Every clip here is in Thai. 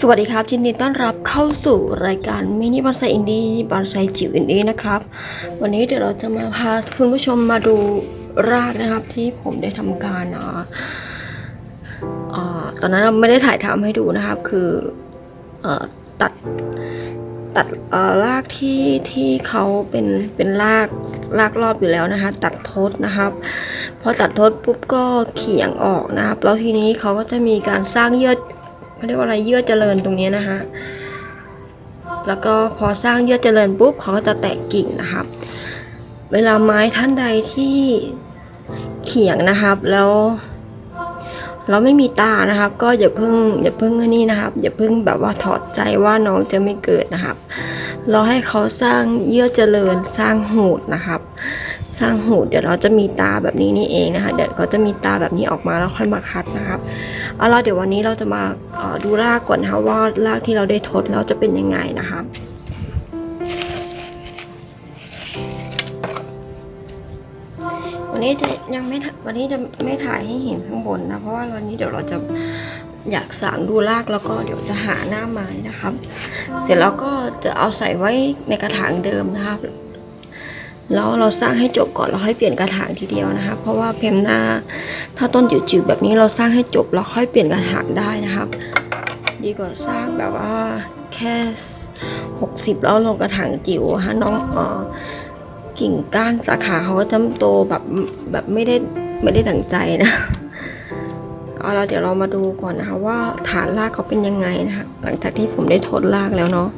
สวัสดีครับยินดีต้อนรับเข้าสู่รายการมินิบอนไซอินดี้บอนไซจิ๋วอินดี้นะครับ วันนี้เดี๋ยวเราจะมาพาคุณผู้ชมมาดูรากนะครับที่ผมได้ทำการอ่าอ่าตอนนั้นไม่ได้ถ่ายทำให้ดูนะครับ คือเอ่อตัดตัดอ่อรากที่ที่เขาเป็นเป็นรากรากรอบอยู่แล้วนะคะ ตัดทดนะครับพอตัดทดปุ๊บก็เขียงออกนะครับแล้วทีนี้เขาก็จะมีการสร้างเยื่อ เขาเรียกว่าอะไรเยื่อเจริญตรงนี้นะคะ แล้วก็พอสร้างเยื่อเจริญปุ๊บเขาก็จะแตกกิ่งนะครับ เวลาไม้ท่านใดที่เขียงนะครับแล้วเราไม่มีตานะครับ ก็อย่าเพิ่งอย่าเพิ่งนนี่นะครับ อย่าเพิ่งแบบว่าถอดใจว่าน้องจะไม่เกิดนะครับ เราให้เขาสร้างเยื่อเจริญสร้างหูดนะครับ สร้างหูเดี๋ยวเราจะมีตาแบบนี้นี่เองนะคะเดี๋ยวเขาจะมีตาแบบนี้ออกมาแล้วค่อยมาคัดนะครับเอาละเดี๋ยววันนี้เราจะมาดูรากก่อนนะคะว่ารากที่เราได้ทดแล้วจะเป็นยังไงนะครับวันนี้จะยังไม่วันนี้จะไม่ถ่ายให้เห็นข้างบนนะเพราะว่าวันนี้เดี๋ยวเราจะอยากสางดูรากแล้วก็เดี๋ยวจะหาหน้าไม้นะครับ เสร็จแล้วก็จะเอาใส่ไว้ในกระถางเดิมนะครับ แล้วเราสร้างให้จบก่อนแล้วค่อยเปลี่ยนกระถางทีเดียวนะคะ เพราะว่าเพมหน้า ถ้าต้นจิ๋วๆแบบนี้เราสร้างให้จบแล้วค่อยเปลี่ยนกระถางได้นะครับ ดีกว่าสร้างแบบว่าแค่60 แล้วลงกระถางจิ๋วฮะน้องออกิ่งก้านสาขาเขาก็จะโตแบบแบบไม่ได้ไม่ได้ดั่งใจนะเอาละเดี๋ยวเรามาดูก่อนนะคะว่าฐานรากเขาเป็นยังไงนะคะหลังจากที่ผมได้ทดรากแล้วเนาะ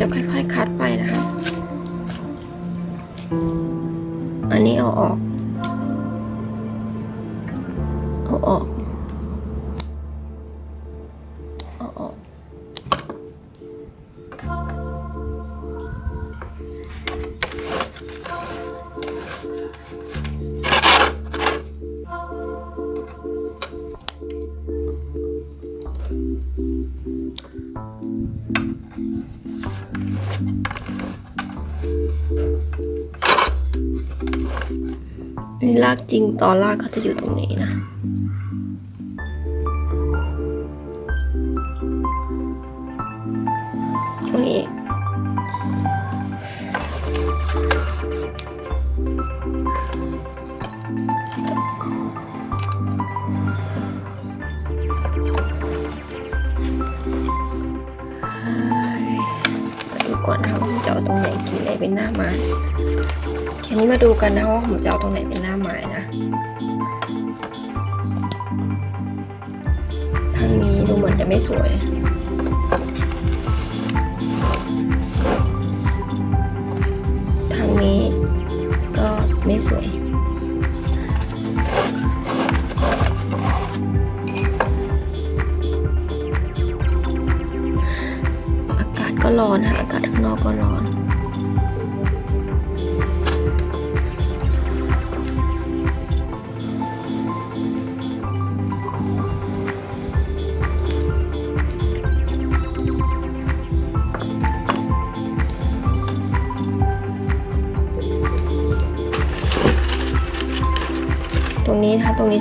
จะค่อยๆคัดไปนะคะ อันนี้เอาออก นี่ลากจริงตอนลากเขาจะอยู่ตรงนี้นะตรงนี้ดูก่อนนะว่าจะเอาตรงไหนกิ่ไหนเป็นหน้าไม้ ทีนี้มาดูกันนะว่าผมจะเอาตรงไหนเป็นหน้าไม้นะ ทางนี้ดูเหมือนจะไม่สวย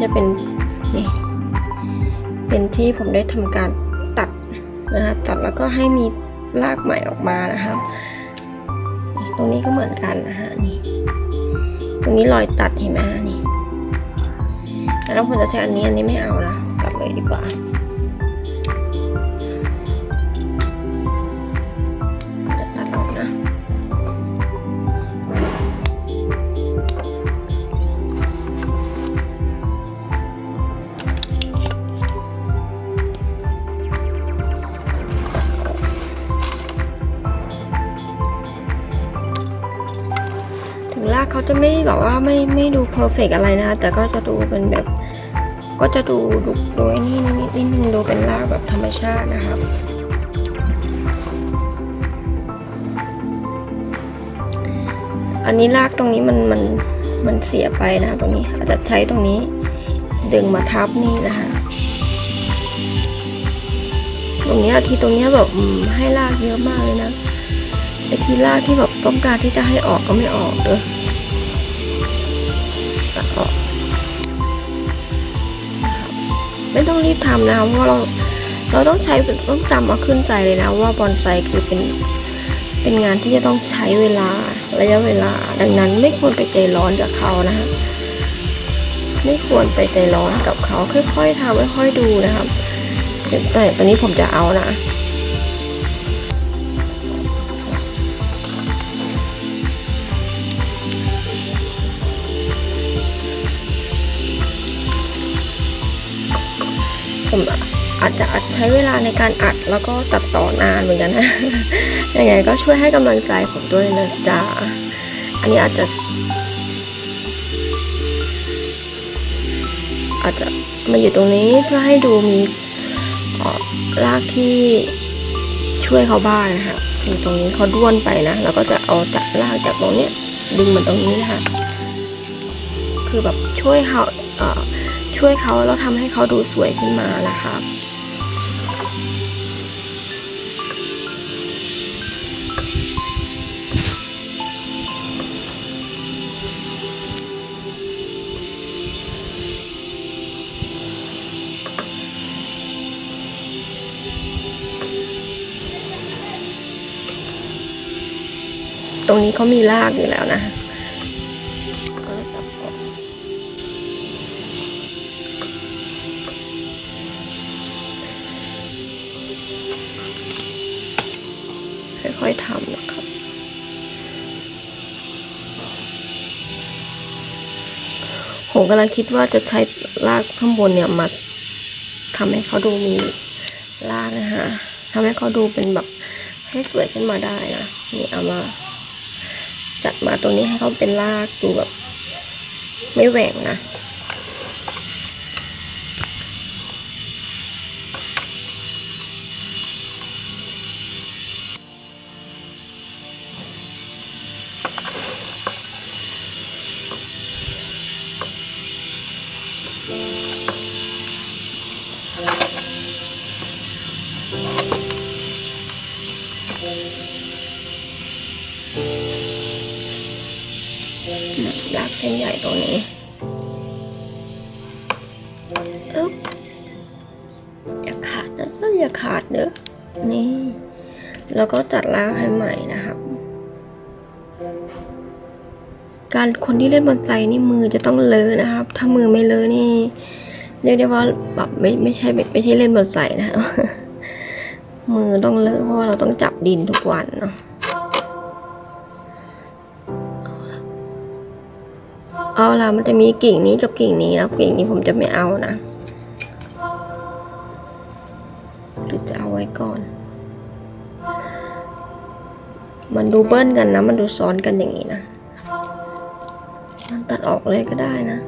จะเป็นนี่เป็นที่ผมได้ทำการตัดนะครับ ตัดแล้วก็ให้มีรากใหม่ออกมานะครับ ตรงนี้ก็เหมือนกันนะฮะนี่ ตรงนี้รอยตัดเห็นไหมฮะนี่แล้วผมจะใช้อันนี้อันนี้ไม่เอานะตัดเลยดีกว่า จะไม่แบบว่าไม่ไม่ดูเพอร์เฟกอะไรนะคะแต่ก็จะดูเป็นแบบ ก็จะดูดูดูไอ้นี่นิดนิดนึงดูเป็นรากแบบธรรมชาตินะครับอันนี้รากตรงนี้มันมันมันเสียไปนะตรงนี้อาจจะใช้ตรงนี้ดึงมาทับนี่นะคะตรงนี้ที่ตรงนี้แบบให้รากเยอะมากเลยนะไอ้ที่รากที่แบบต้องการที่จะให้ออกก็ไม่ออกเด้อ ไม่ต้องรีบทำนะเพราะเราเราต้องใช้ต้องจำเอาขึ้นใจเลยนะว่าบอนไซคือเป็นเป็นงานที่จะต้องใช้เวลาระยะเวลา ดังนั้นไม่ควรไปใจร้อนกับเขานะฮะไม่ควรไปใจร้อนกับเขาค่อยๆทำค่อยๆดูนะครับแต่ตอนนี้ผมจะเอานะ ผมอาจจะใช้เวลาในการอัดแล้วก็ตัดต่อนานเหมือนกันนะยังไงก็ช่วยให้กำลังใจผมด้วยนะจ๊ะอันนี้อาจจะ อาจจะมาอยู่ตรงนี้เพื่อให้ดูมีเอ่อรากที่ช่วยเขาบ้างนะคะคือตรงนี้เขาด้วนไปนะแล้วก็จะเอาจากรากจากตรงเนี้ยดึงมันตรงนี้นะคะคือแบบช่วยเขาเอ่อ ช่วยเขาแล้วทำให้เขาดูสวยขึ้นมานะคะตรงนี้เขามีรากอยู่แล้วนะ ผมกำลังคิดว่าจะใช้ลากข้างบนเนี่ยมาทำให้เขาดูมีลากนะคะทำให้เขาดูเป็นแบบให้สวยขึ้นมาได้นะนี่เอามา จัดมาตรงนี้ให้เขาเป็นลากดูแบบ ไม่แหว่งนะ รากเส้นใหญ่ตรงนี้อึ๊บอย่าขาดนะจ๊ะอย่าขาดเนอนี่ แล้วก็จัดรากให้ใหม่นะครับ การคนที่เล่นบอนไซนี่มือจะต้องเลอะนะครับ ถ้ามือไม่เลอะนี่ เรียกได้ว่าแบบไม่ไม่ใช่ไม่ใช่เล่นบอนไซนะครับ มือต้องเลอะเพราะเราต้องจับดินทุกวันเนาะเอาละมันจะมีกิ่งนี้กับกิ่งนี้นะกิ่งนี้ผมจะไม่เอานะ หรือจะเอาไว้ก่อน มันดูเบิ้ลกันนะ มันดูซ้อนกันอย่างนี้นะ มันตัดออกเลยก็ได้นะ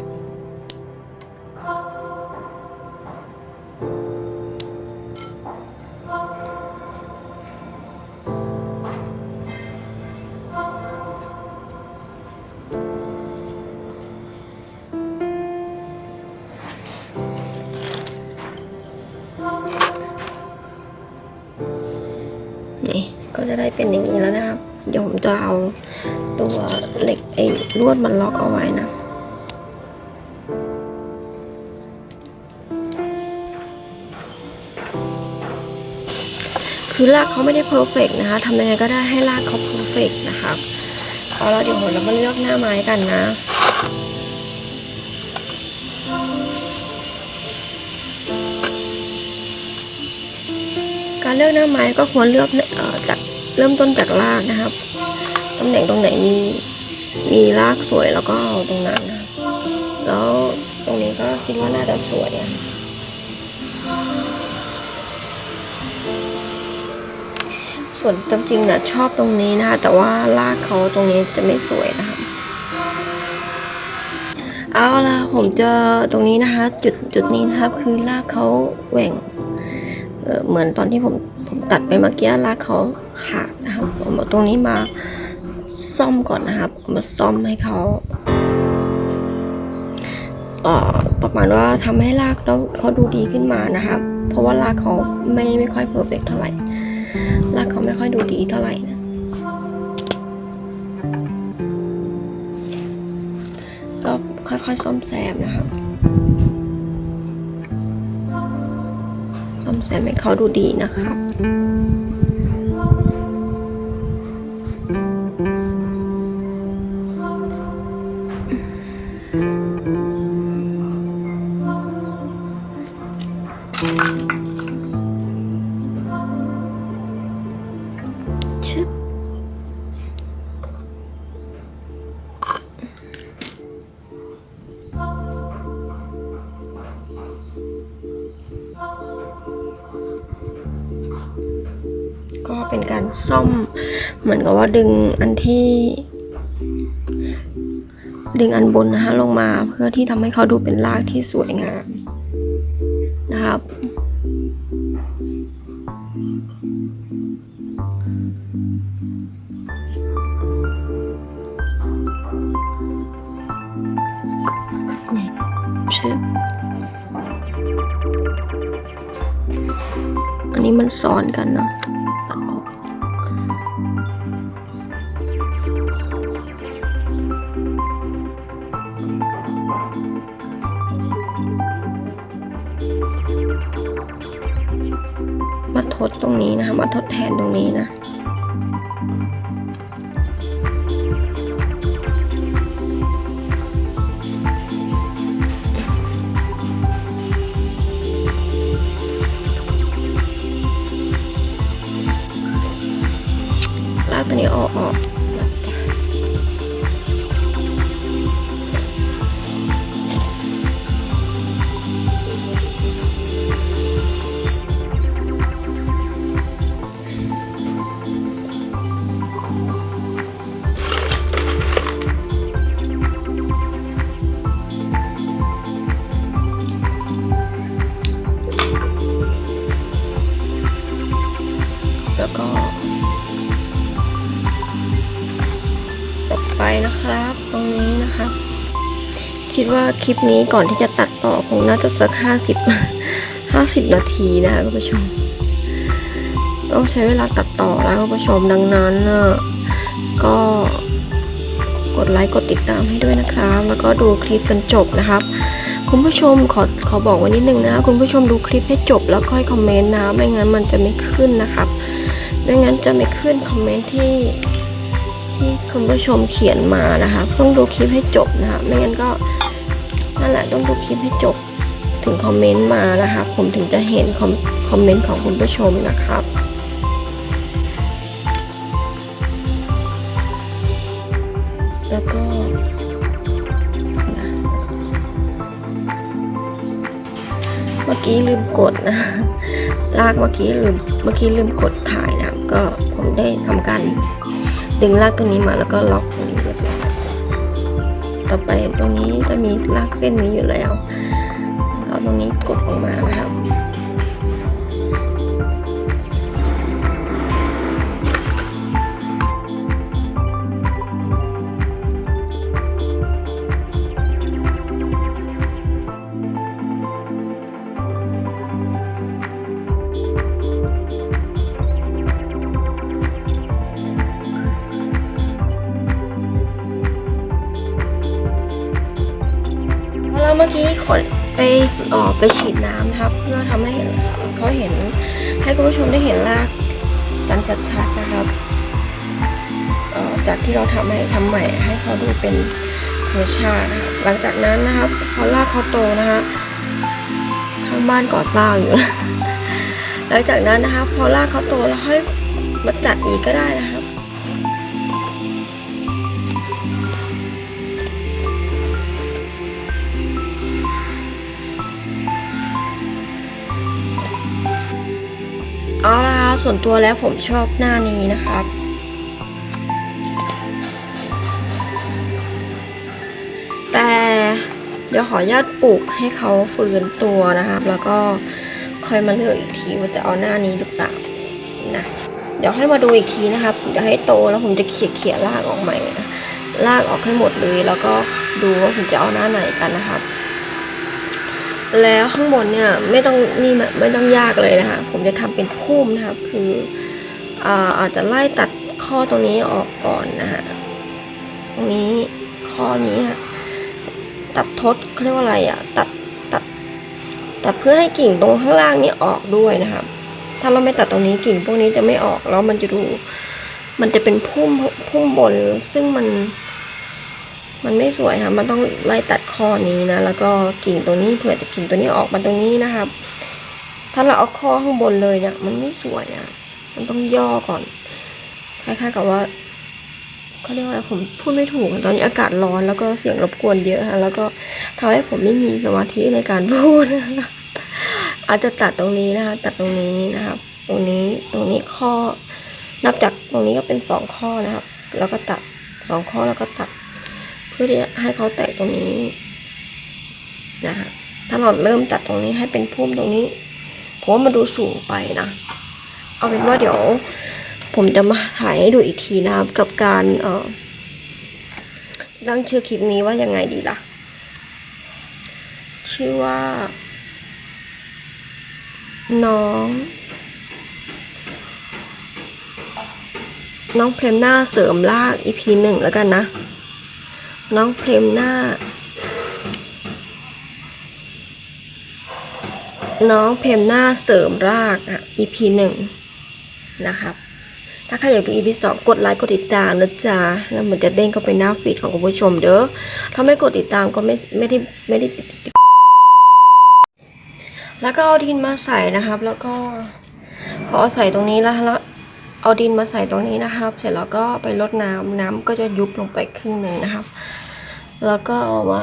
ดมันล็อกเอาไว้นะ คือลากเขาไม่ได้เพอร์เฟกนะคะทำยังไงก็ได้ให้ลากเขาเพอร์เฟกนะคะเอาแล้เดี๋ยวเรามาเลือกหน้าไม้กันนะการเลือกหน้าไม้ก็ควรเลือกจากเริ่มต้นจากรากนะครับ ตำแหน่งตรงไหนมี มีรากสวยแล้วก็เอาตรงนั้นนะแล้วตรงนี้ก็คิดว่าน่าจะสวยอะส่วนจริงๆนะชอบตรงนี้นะคะแต่ว่ารากเขาตรงนี้จะไม่สวยนะคะเอาละผมเจอตรงนี้นะคะ จุดจุดนี้นะครับคือรากเขาแหว่งเออเหมือนตอนที่ผมผมตัดไปเมื่อกี้รากเขาขาดนะครับผมเอาตรงนี้มา ซ่อมก่อนนะครับมาซ่อมให้เขาประมาณว่าทำให้รากแล้วเขาดูดีขึ้นมานะครับ เพราะว่ารากเขาไม่ไม่ค่อยเพอร์เฟกเท่าไหร่รากเขาไม่ค่อยดูดีเท่าไหร่นะก็ค่อยๆซ่อมแซมนะครับซ่อมแซมให้เขาดูดีนะครั เป็นการซ่อมเหมือนกับว่าดึงอันที่ ดึงอันบนนะคะลงมาเพื่อที่ทำให้เขาดูเป็นรากที่สวยงามนะครับชึบอันนี้มันซ้อนกันเนาะ ล คิดว่าคลิปนี้ก่อนที่จะตัดต่อคงน่าจะสักห้าสิบห้าสิบนาทีนะคะคุณผู้ชม ต้องใช้เวลาตัดต่อแล้วคุณผู้ชมดังนั้นนะก็กดไลค์กดติดตามให้ด้วยนะครับ แล้วก็ดูคลิปจนจบนะครับ คุณผู้ชมขอขอบอกไว้นิดนึงนะ คุณผู้ชมดูคลิปให้จบแล้วค่อยคอมเมนต์นะไม่งั้นมันจะไม่ขึ้นนะครับ ไม่งั้นจะไม่ขึ้นคอมเมนต์ที่ที่คุณผู้ชมเขียนมานะคะเพิ่งดูคลิปให้จบนะคะไม่งั้นก็ นั่นแหละต้องดูคลิปให้จบถึงคอมเมนต์มานะคะผมถึงจะเห็นคอมคอมเมนต์ของคุณผู้ชมนะครับแล้วก็นะเมื่อกี้ลืมกดนะ ลากเมื่อกี้ลืม เมื่อกี้ลืมกดถ่ายนะ ก็ผมได้ทำการดึงลากตัวนี้มาแล้วก็ล็อกตรงนี้เรียบร้อย ต่อไป รงนี้จะมีลากเส้นนี้อยู่แล้วเราตรงนี้กดออกมานะครับ ขอไปเออไปฉีดน้ำนะครับ เพื่อทำให้เขาเห็นให้คุณผู้ชมได้เห็นรากกันชัดๆนะครับจากที่เราทำให้ทำใหม่ให้เขาดูเป็นธรรมชาตินะครับหลังจากนั้นนะครับพอรากเขาโตนะฮะข้างบ้านก่อสร้างอยู่หลังจากนั้นนะครับพอรากเขาโตแล้วค่อยมาจัดอีกก็ได้นะครั เอาละครับส่วนตัวแล้วผมชอบหน้านี้นะครับแต่เดี๋ยวขออนุญาตปลูกให้เขาฟื้นตัวนะครับ แล้วก็ค่อยมาเลือกอีกทีว่าจะเอาหน้านี้หรือเปล่านะเดี๋ยวให้มาดูอีกทีนะครับเดี๋ยวให้โตแล้วผมจะเขี่ยเขี่ยๆรากออกใหม่นะรากออกให้หมดเลย แล้วก็ดูว่าผมจะเอาหน้าไหนกันนะครับ แล้วข้างบนเนี่ยไม่ต้องนี่ไม่ต้องยากเลยนะคะ ผมจะทำเป็นพุ่มนะครับ คืออาอาจจะไล่ตัดข้อตรงนี้ออกก่อนนะฮะตรงนี้ข้อนี้ฮะตัดทดเขาเรียกว่าอะไรอะตัดตัดตัดเพื่อให้กิ่งตรงข้างล่างนี้ออกด้วยนะครับ ถ้าเราไม่ตัดตรงนี้กิ่งพวกนี้จะไม่ออกแล้วมันจะดู มันจะเป็นพุ่มพุ่มบนซึ่งมัน มันไม่สวยค่ะ มันต้องไล่ตัดข้อนี้นะ แล้วก็กิ่งตัวนี้เผื่อจะกิ่งตัวนี้ออกมาตรงนี้นะครับ ถ้าเราเอาข้อข้างบนเลยเนี่ย มันไม่สวยอะ มันต้องย่อก่อน คล้ายๆกับว่าเขาเรียกว่าอะไรผมพูดไม่ถูก ตอนนี้อากาศร้อนแล้วก็เสียงรบกวนเยอะค่ะ แล้วก็ทำให้ผมไม่มีสมาธิในการพูด อาจจะตัดตรงนี้นะคะ ตัดตรงนี้นะครับ ตรงนี้ ตรงนี้ข้อ นับจากตรงนี้ก็เป็นสองข้อนะครับ แล้วก็ตัดสองข้อแล้วก็ตัด เพื่อที่ให้เขาแตกตรงนี้นะคะถ้าเราเริ่มตัดตรงนี้ให้เป็นพุ่มตรงนี้ผมว่ามันดูสูงไปนะ เอาเป็นว่าเดี๋ยว ผมจะมาถ่ายให้ดูอีกทีนะครับกับการเอ่อตั้งชื่อคลิปนี้ว่ายังไงดีล่ะ ชื่อว่า น้อง น้องเพลมหน้าเสริมลาก EP หนึ่งแล้วกันนะ น้องเพลมหน้า น้องเพลมหน้าเสริมรากอะ EP หนึ่งนะครับ ถ้าใครอยากดู EP สองกดไลค์กดติดตามนะจ๊ะแล้วมันจะเด้งเข้าไปหน้าฟีดของคุณผู้ชมเด้อถ้าไม่กดติดตามก็ไม่ไม่ได้ไม่ได้ติดติดแล้วก็เอาดินมาใส่นะครับ แล้วก็พอใส่ตรงนี้แล้วแล้วเอาดินมาใส่ตรงนี้นะครับ เสร็จแล้วก็ไปรดน้ำน้ำก็จะยุบลงไปครึ่งหนึ่งนะครับ แล้วก็เอามา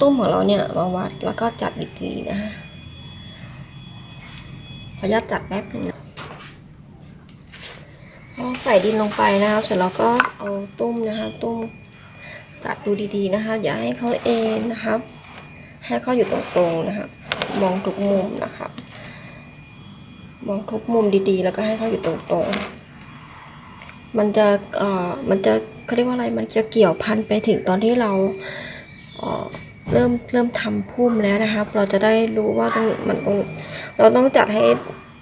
ตุ้มของเราเนี่ยมาวัดแล้วก็จัดอีกีนะฮะขออนุญาตจัดแป๊บหนึงนะพอใส่ดินลงไปนะครับเสร็จแล้วก็เอาตุ้มนะคะตุ้มจัดดูดีๆนะคะ อย่าให้เขาเอ็นนะครับ ให้เขาอยู่ตรงๆนะครับมองทุกมุมนะครับมองทุกมุมดีๆ แล้วก็ให้เขาอยู่ตรงๆ มันจะเอ่อมันจะเขาเรียกว่าอะไรมันจะเกี่ยวพันไปถึงตอนที่เราเอ่อเริ่มเริ่มทำพุ่มแล้วนะครับ เราจะได้รู้ว่าต้องมันต้องเราต้องจัดให้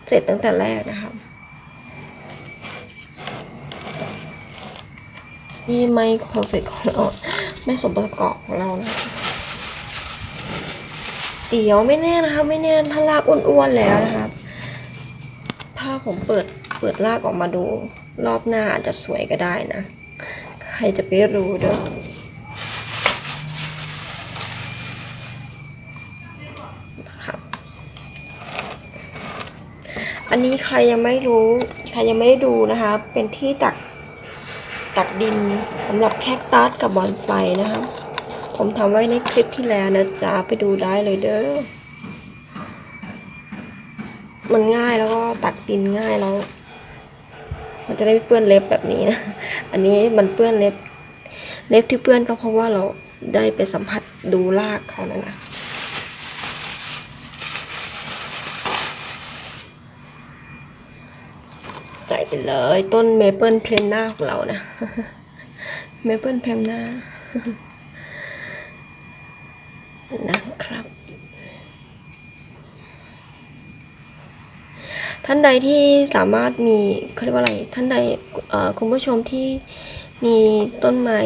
เสร็จตั้งแต่แรกนะครับที่ไม่เพอร์เฟกของเราไม่สมประกอบของเรานะเดี๋ยวไม่แน่นะครับไม่แน่ถ้าลากอ้วนๆแล้วนะครับ ถ้าผมเปิดเปิดลากออกมาดู รอบหน้าอาจจะสวยก็ได้นะ ใครจะไปรู้เด้ออันนี้ใครยังไม่รู้ ใครยังไม่ได้ดูนะคะ เป็นที่ตักตักดินสำหรับแคคตัสกับบอนไฟนะครับผมทำไว้ในคลิปที่แล้วนะจ๊ะ ไปดูได้เลยเด้อ มันง่ายแล้วก็ตักดินง่ายแล้ว มันจะได้ไม่เปื้อนเล็บแบบนี้นะ อันนี้มันเปื้อนเล็บ เล็บที่เปื้อนก็เพราะว่าเราได้ไปสัมผัสดูรากเขานั่นนะใส่ไปเลยต้นเมเปิลเพลนหน้าของเรานะ เมเปิลเพลนหน้านะครับ ท่านใดที่สามารถมีเขาเรียกว่าอะไร ท่านใดคุณผู้ชมที่มีต้นไม้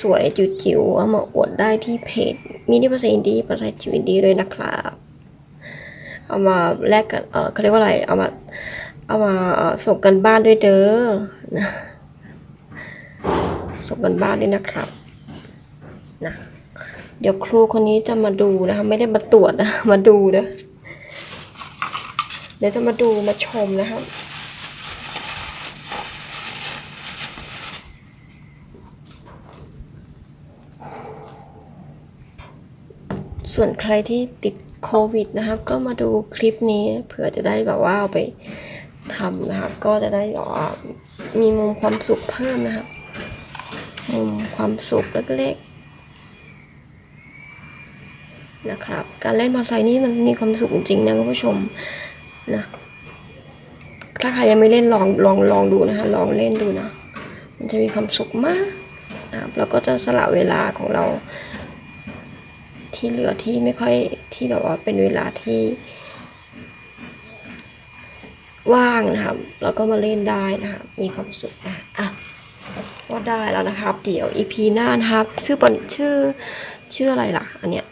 สวยๆ จิ๋วๆ เอามาอวดได้ที่เพจมินิภาษาอินดี้ภาษาจิ๋วอินดี้ด้วยนะครับ เอามาแลกกันเขาเรียกว่าอะไร เอามา เอามาส่งกันบ้านด้วยเด้อนะส่งกันบ้านด้วยนะครับ นะ เดี๋ยวครูคนนี้จะมาดูนะคะ ไม่ได้มาตรวจนะ มาดูเด้อ ดี๋ยวจะมาดูมาชมนะครับส่วนใครที่ติดโควิดนะครับ ก็มาดูคลิปนี้เผื่อจะได้แบบว่าเอาไปทำนะครับ ก็จะได้แบบว่ามีมุมความสุขเพิ่มนะครับ มุมความสุขเล็กๆนะครับ การเล่นมอเตอร์ไซค์นี่มันมีความสุขจริงนะคุณผู้ชม นะถ้าใครยังไม่เล่นลองลองลองดูนะคะลองเล่นดูนะ มันจะมีความสุขมากนะครับแล้วก็จะสละเวลาของเรา ที่เหลือที่ไม่ค่อยที่แบบว่าเป็นเวลาที่ ว่างนะครับแล้วก็มาเล่นได้นะครับมีความสุขนะอะก็ได้แล้วนะครับ เดี๋ยวอีพีหน้านะครับ ชื่อปอนชื่อชื่ออะไรล่ะ อันเนี้ย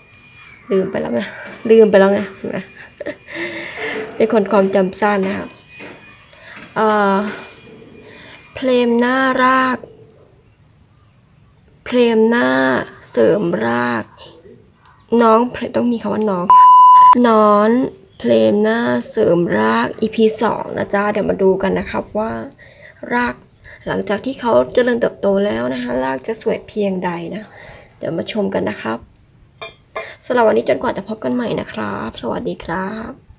ลืมไปแล้วนะลืมไปแล้วไงเห็นไหม เป็นคนความจำสั้นนะครับเพลมหน้าราก เพลมหน้าเสริมราก น้องเพลต้องมีคำว่าน้อง นอนเพลมหน้าเสริมราก EP สองนะจ๊ะ เดี๋ยวมาดูกันนะครับว่า รากหลังจากที่เขาเจริญเติบโตแล้วนะคะรากจะสวยเพียงใดนะ เดี๋ยวมาชมกันนะครับสำหรับวันนี้จนกว่าจะพบกันใหม่นะครับ สวัสดีครับ